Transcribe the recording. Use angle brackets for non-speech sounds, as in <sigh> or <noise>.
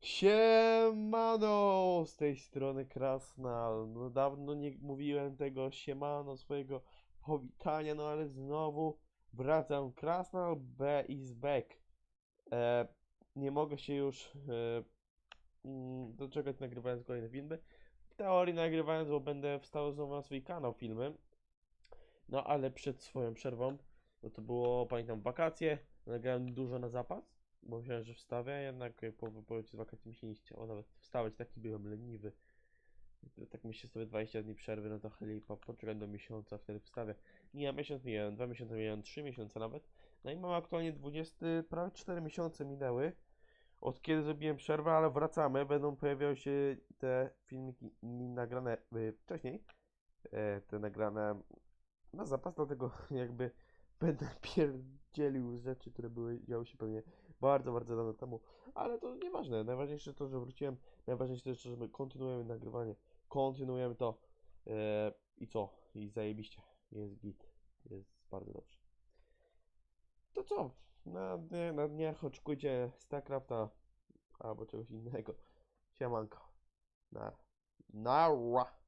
Siemano! Z tej strony Krasnal. No dawno nie mówiłem tego siemano swojego powitania, no ale znowu wracam. Krasnal B is back. E, nie mogę się już e, mm, doczekać nagrywając kolejne filmy. W teorii nagrywając, bo będę wstał znowu na swój kanał filmy. No ale przed swoją przerwą, bo to było, pamiętam, wakacje, nagrałem dużo na zapas, bo myślałem, że wstawię, a jednak e, po wypowiedzi z wakacji mi się nie chciało nawet wstawać, taki byłem leniwy. Tak myślę sobie 20 dni przerwy, no to chlipa, poczekam do miesiąca, wtedy wstawię. Nie, miesiąc mijałem, dwa miesiące mijałem, trzy miesiące nawet. No i mam aktualnie 20, prawie 4 miesiące minęły, od kiedy zrobiłem przerwę, ale wracamy, będą pojawiały się te filmiki nagrane y, wcześniej, e, te nagrane na zapas, dlatego <laughs> jakby będę <laughs> pierdzielił rzeczy, które były, działy się pewnie bardzo, bardzo dawno temu, ale to nieważne, najważniejsze to, że wróciłem, najważniejsze też, że my kontynuujemy nagrywanie, kontynuujemy to. E, i co, i zajebiście, jest git, jest bardzo dobrze. To co, na, na dniach oczekujcie StarCrafta albo czegoś innego, siemanko, na, nara.